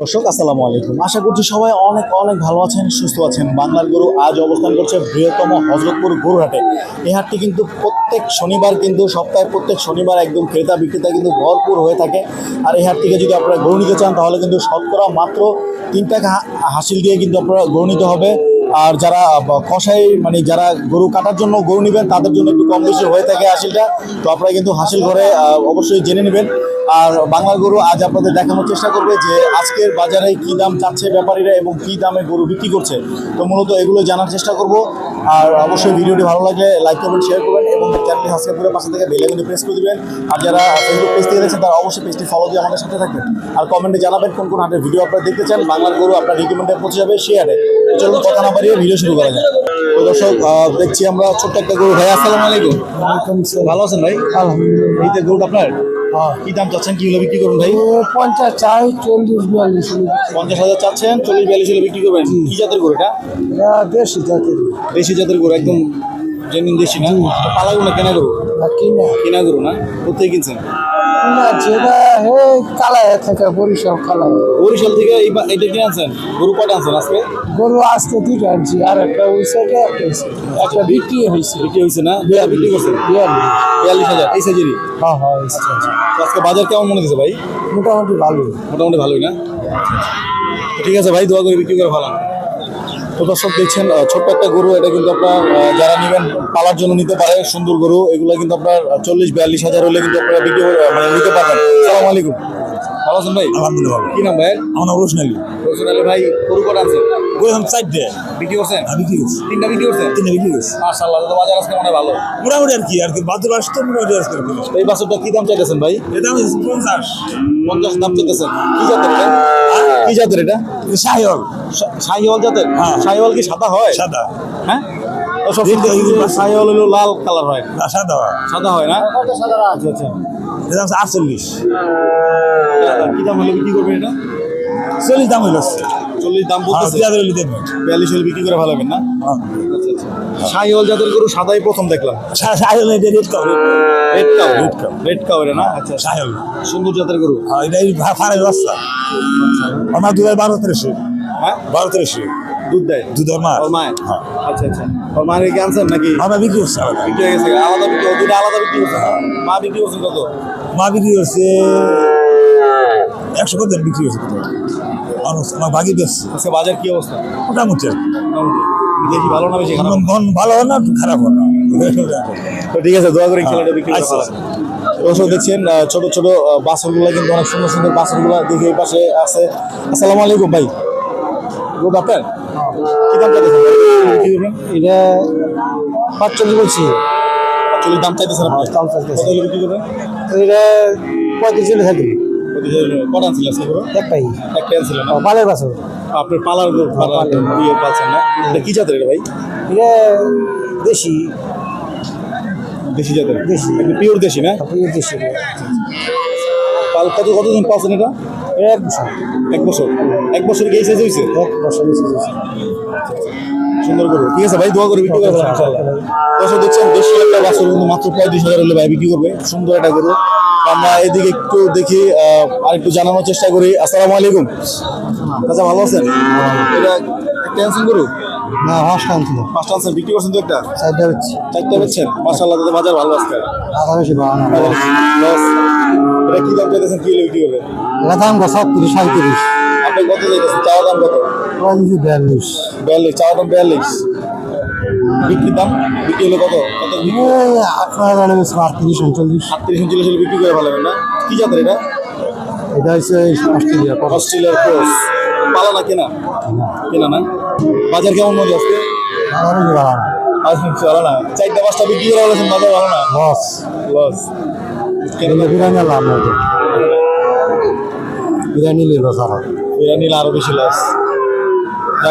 দর্শক, আসসালামু আলাইকুম। আশা করছি সবাই অনেক অনেক ভালো আছেন, সুস্থ আছেন। বাংলার গরু আজ অবস্থান করছে বৃহত্তম হজরতপুর গরুহাটে এই হাটটি কিন্তু প্রত্যেক শনিবার কিন্তু সপ্তাহে প্রত্যেক শনিবার একদম ক্রেতা বিক্রেতা কিন্তু ভরপুর হয়ে থাকে। আর এই হাট থেকে যদি আপনারা গরু নিতে চান, তাহলে কিন্তু শতকরা মাত্র তিন টাকা হাসিল দিয়ে কিন্তু আপনারা গরু নিতে হবে। আর যারা কষাই মানে যারা গরু কাটার জন্য গরু নেবেন, তাদের জন্য একটু কম বেশি হয়ে থাকে হাসিলটা। তো আপনারা কিন্তু হাসিল ঘরে অবশ্যই জেনে নেবেন। আর বাংলা গরু আজ আপনাদের দেখানোর চেষ্টা করবে যে আজকের বাজারে কী দাম চাচ্ছে ব্যাপারীরা এবং কী দামে গরু বিক্রি করছে। তো মূলত এগুলো জানার চেষ্টা করব। আর অবশ্যই ভিডিওটি ভালো লাগলে লাইক করবেন শেয়ার করবেন এবং চ্যানেলটি সাবস্ক্রাইব করে পাশে থেকে বেলে কিন্তু প্রেস করে দিবেন। আর যারা ফেসবুক পেজ থেকে দেখছেন তারা অবশ্যই পেজটি ফলো দিয়ে আমাদের সাথে থাকবেন। আর কমেন্টে জানাবেন কোন কোন হাটের ভিডিও আপনারা দেখতে চান। বাংলার গরু আপনার রিকমেন্ডে পৌঁছে যাবে সেই হাটে। চলুন কথা না বাড়িয়ে ভিডিও শুরু করা যায় তো দর্শক দেখছি আমরা ছোট্ট একটা গরু। ভাই আসসালামু আলাইকুম। ভালো আছেন ভাই? আলহামদুলিল্লাহ। এই যে গরুটা আপনার? কি দাম চাচ্ছেন? কি হলে বিক্রি করুন ভাই? পঞ্চাশ চাই চল্লিশ বিয়াল্লিশ পঞ্চাশ হাজার চাচ্ছেন চল্লিশ বিয়াল্লিশ হলে বিক্রি করবেন। কি জাতের গরু এটা? দেশি জাতের দেশি জাতের গরু একদম জেনুইন দেশি না? পালাগুলো কেনা গরু? না কিনা। গরু না? কোথায় কিনছেন? কিনা যেটা হে কালায় থাকে বরিশাল কালায় বরিশাল থেকে এই বা- এটা কিনে আনছেন? গরু কয়টা আনছেন আজকে? গরু আসতে দুটো আনছি আর একটা ওই সাইডে একটা বিক্রি হয়েছে বিক্রি হয়েছে না? বিক্রি বিয়াল্লিশ। হাজার। এই সাইজেরই। হ্যাঁ হ্যাঁ। তো আজকে বাজার কেমন মনে হচ্ছে ভাই? মোটামুটি ভালো মোটামুটি ভালোই না? ঠিক আছে ভাই দোয়া করে বিক্রি করে ভালো। তো দর্শক দেখছেন ছোট্ট একটা গরু এটা কিন্তু আপনার যারা নেবেন পালার জন্য নিতে পারে সুন্দর গরু এগুলো কিন্তু আপনার চল্লিশ বিয়াল্লিশ হাজার হলে কিন্তু আপনারা বিক্রি মানে নিতে পারবেন। সালাম আলাইকুম। ভালো আছেন ভাই? আলহামদুলিল্লাহ কি নাম ভাই আমার নাম রোশন আলী রসুন আলী ভাই গরু কটা আনছেন? বললাম চারটে বিক্রি করছেন? করছি। তিনটা বিক্রি করছেন? তিনটে বিক্রি করছি। মাশাআল্লাহ তো বাজার আজকে মনে ভালো। মোটামুটি আর কি আর কি বাদ বাস তো মোটামুটি আর কি। তো এই বাছুরটা কি দাম চাইতেছেন ভাই? এটা আমি পঞ্চাশ। পঞ্চাশ দাম চাইতেছেন। কি জাতের এটা? কি জাতের এটা? শাহিওল শা- শাহিওয়াল জাতের? হ্যাঁ। শাহিওয়াল কি সাদা হয়? সাদা। হ্যাঁ? হলো লাল কালার হয়। সাদা সাদা হয় না? আচ্ছা আচ্ছা। এটা আটচল্লিশ। কি দাম হলে বিক্রি করবেন এটা? চল্লিশ দাম হইল চল্লিশ দাম হ্যাঁ বলতেছে দেবেন বিয়াল্লিশ হলে বিক্রি করে ভালো হবেন না? হ্যাঁ। শাহিওয়াল জাতের গরু সাদাই প্রথম দেখলাম। শাহিওল এটা red cow red cow Red cow. Red cow এটা না? আচ্ছা শাহিওল। সুন্দর জাতের গরু। হ্যাঁ এটা ফাড়াই রাস্তা আমার দুধ হয় বারো তেরোশো। হ্যাঁ? বারো তেরোশো। দুধ দেয়? দুধ আর ওর মায়ের? হ্যাঁ। আচ্ছা আচ্ছা। ওর মায়ের কি আনছেন নাকি? আমরা বিক্রি করছি। বিক্রি হয়ে গেছে। আলাদা বিক্রি দুটো আলাদা বিক্রি করছে মা বিক্রি করছেন কত? মা বিক্রি করছে একশো কত বিক্রি করছে কত আমার আমার ভাগি বেশ। আজকে বাজার কি অবস্থা? মোটামুটি দেখি ভালো না বেশি খারাপ? মন ভালো হয় না খারাপ হয় না। তো ঠিক আছে দোয়া করে খেলাটা বিক্রি করে আচ্ছা। দর্শক দেখছেন ছোট ছোট বাসরগুলো কিন্তু অনেক সুন্দর সুন্দর বাসরগুলো দেখে এই পাশে আছে। আসসালামু আলাইকুম ভাই। গুড আপনার? কি দাম চাইতেছেন করবেন এটা পাঁচচল্লিশ বলছি। অ্যাকচুয়ালি দাম চাইতেছেন আপনি হ্যাঁ, দাম চাইতেছি। কত করবেন? এটা পঁয়ত্রিশ চল্লিশ থাকবে। কটা একটাই। একটা না? পালের বাছর। আপনার পালার গরু, পালার পাচ্ছেন না? এটা কি জাতের এটা ভাই? এটা দেশি। দেশি জাতের? দেশি। পিওর দেশি না? আপনার দেশি। পাল কত কতদিন পাচ্ছেন এটা? এটা এক বছর। এক বছর। এক বছর কি এই সাইজ হয়েছে এক বছর বেশি হয়েছে। সুন্দর করব ঠিক আছে ভাই দোয়া করে বিক্রি করব ইনশাআল্লাহ। দেখছেন দেশি একটা বাছুর মাত্র পঁয়ত্রিশ হাজার হলে ভাই বিক্রি করবে। সুন্দর একটা গরু। আমরা এদিকে একটু দেখি আর একটু জানানোর চেষ্টা করি। আসসালামু আলাইকুম। আচ্ছা ভালো আছেন? এটা একটা গরু? না হাঁসটা আনছিল পাঁচটা আনছেন বিক্রি করছেন তো একটা? চারটা হচ্ছে চারটা বেচছেন? মার্শাল্লাহ তাদের বাজার ভালো বেশি বাড়ানো লস এটা কি দাম চাইতেছেন? কি বিক্রি করবে এটা দাম কত সত্তিরিশ সাঁত্রিশ আপনি কত চাইতেছেন? চাওয়া দাম কত? বিয়াল্লিশ। বিয়াল্লিশ চাওয়া দাম বিয়াল্লিশ। বিক্রির দাম? বিক্রি হলে কত? আপনার জানে আটত্রিশ উনচল্লিশ। আটত্রিশ উনচল্লিশ হলে বিক্রি করে ভালো না? কি জাতের এটা? এটা হচ্ছে অস্ট্রেলিয়া অস্ট্রেলিয়ার ক্রস। পালা না কেনা? কেনা না। বাজার কেমন বাড়ানো আজ ভালো না। চারটা পাঁচটা বিক্রি করে বলেছেন বাজার ভালো না? লস লস কিন্তু বিরিয়ানি আনলাম না এটা বিরিয়ানি নিল সারা এরা আরও বেশি লস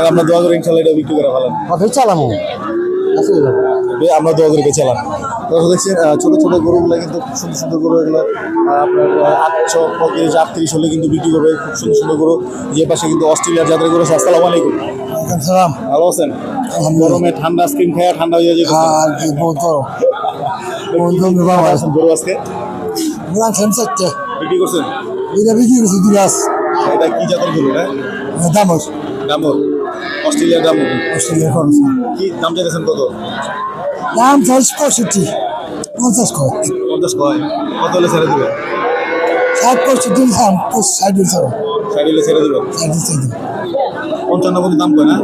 আমরা দোয়া করে ইনশাল্লাহ এটা বিক্রি করে ভালো চালাম বে- আমরা দোয়া করে বেচালাম দর্শক দেখছেন ছোট ছোট গরুগুলো কিন্তু খুব সুন্দর সুন্দর গরু এগুলো আপনার আটশো পঁয়ত্রিশ আটত্রিশ হলে কিন্তু বিক্রি করবে খুব সুন্দর সুন্দর গরু। যে পাশে কিন্তু অস্ট্রেলিয়ার জাতের গরু আছে আসসালামু আলাইকুম। সালাম। ভালো আছেন? গরমে ঠান্ডা আইসক্রিম খাওয়া ঠান্ডা হয়ে যেতে আর কি বন্ধু বাবা গরু আজকে? বিক্রি করছেন? এটা বিক্রি করছি দুরাস এটা কি জাতের গরু এটা দামর ডামর অস্ট্রেলিয়ার ডামর অস্ট্রেলিয়া খরচ কি দাম চাইতেছেন কত? দাম চাইছ পঁয়ষট্টি। পঞ্চাশ কর পঞ্চাশ কয়। কত হলে ছেড়ে দিবে? ষাট পঁয়ষট্টি দাম ষাট দিতে ষাট হলে ছেড়ে দিবে? ষাট দিতে পঞ্চান্ন পর্যন্ত দাম কয় না?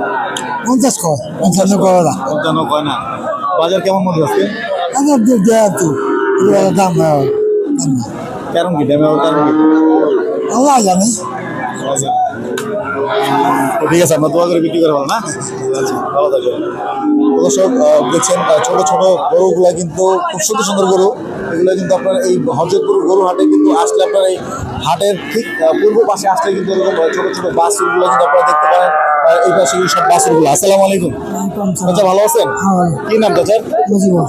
পঞ্চাশ কর পঞ্চান্ন কর না পঞ্চান্ন কয় না। বাজার কেমন মধ্যে আজকে? আমার দেয়া তো দাম দাম কারণ কি? ড্যামে কারণ কি? আল্লাহ জানে। তো ঠিক আছে আমরা দোয়া করে বিক্রি করে ভালো না? আচ্ছা, ভালো থাকবেন দর্শক দেখছেন ছোট ছোট গরুগুলা কিন্তু খুব সুন্দর সুন্দর গরু। এগুলো কিন্তু আপনার এই হরজতপুর গরু হাটে কিন্তু আসলে আপনার এই হাটের ঠিক পূর্ব পাশে আসলে কিন্তু এরকম ছোট ছোট বাসগুলো কিন্তু আপনারা দেখতে পারেন। এই পাশে সব বাসগুলো আসসালামু আলাইকুম। চাচা ভালো আছেন? কি নাম চাচার মুজিবুর।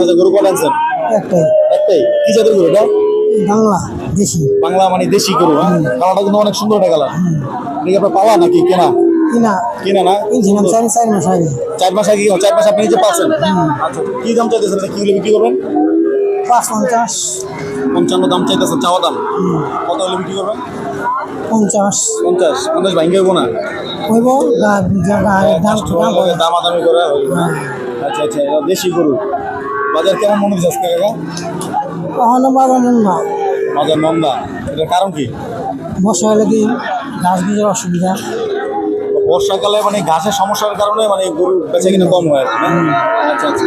চাচা গরু কটা আনছেন? একটাই। একটাই। কি জাতের গরু এটা? বাংলা দেশি। বাংলা মানে দেশি গরু হ্যাঁ? কালারটা কিন্তু অনেক সুন্দর একটা কালার। এটা কি আপনার পালা নাকি কেনা? কিনা। কিনা না? কিনছিলাম চার চার মাস আগে। চার মাস আগে চার মাস আপনি নিজে পাচ্ছেন? আচ্ছা কি দাম চাইতেছেন? কি হলে বিক্রি করবেন? পাঁচ পঞ্চাশ। পঞ্চান্ন দাম চাইতেছেন চাওয়া দাম। কত হলে বিক্রি করবেন? পঞ্চাশ। পঞ্চাশ। পঞ্চাশ ভাঙ্গে হইব না? হইব। দামাদামি করে আচ্ছা আচ্ছা এটা দেশি গরু। বাজার কেমন মনে হচ্ছে আজকে কাকা? বাজার এটার কারণ কি? হলে গাছ বীজের অসুবিধা। বর্ষাকালে মানে ঘাসের সমস্যার কারণে মানে গরু বেচা কিনা কম হয়? আচ্ছা আচ্ছা।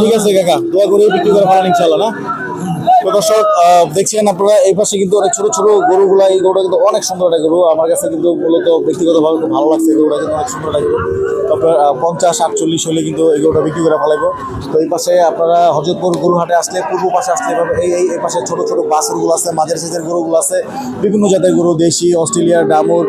ঠিক আছে কাকা। দোয়া করে বিক্রি করে ভালো ইনশাল্লাহ না? দর্শক দেখছেন আপনারা, এই পাশে কিন্তু অনেক ছোট ছোট গরুগুলা, এই গরুটা কিন্তু অনেক সুন্দর একটা গরু। আমার কাছে কিন্তু মূলত ব্যক্তিগতভাবে খুব ভালো লাগছে এই গরুটা কিন্তু অনেক সুন্দর একটা গরু। তারপরে পঞ্চাশ, আটচল্লিশ হলে কিন্তু এই গরুটা বিক্রি করে ফেলাইবো। তো এই পাশে আপনারা হজরতপুর গরু হাটে আসলে, পূর্ব পাশে আসলে এই এই এই পাশে ছোট ছোট বাছুরগুলো আছে, মাঝের সাইজের গরুগুলো আছে। বিভিন্ন জাতের গরু, দেশি, অস্ট্রেলিয়ার, ডামুর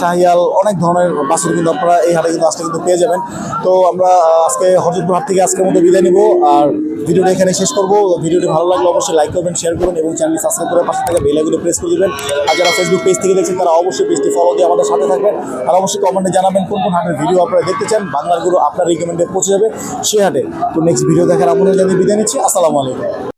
শাহিয়াল অনেক ধরনের বাছুর কিন্তু আপনারা এই হাটে কিন্তু আসলে কিন্তু পেয়ে যাবেন। তো আমরা আজকে হজরতপুর হাট থেকে আজকের মতো বিদায় নিব আর ভিডিওটা এখানে শেষ করব। ভিডিওটি ভালো লাগলে অবশ্যই লাইক করবেন শেয়ার করবেন এবং চ্যানেলটি সাবস্ক্রাইব করে পাশে থেকে বেল আইকনে প্রেস করে দিবেন। আর যারা ফেসবুক পেজ থেকে দেখছেন, তারা অবশ্যই পেজটি ফলো দিয়ে আমাদের সাথে থাকবেন। আর অবশ্যই কমেন্টে জানাবেন কোন কোন হাটের ভিডিও আপনারা দেখতে চান। বাংলারগুলো আপনার রিকমেন্ডে পৌঁছে যাবে সে হাটে। তো নেক্সট ভিডিও দেখার আমন্ত্রণ জানিয়ে বিদায় নিচ্ছি। আসসালামু আলাইকুম।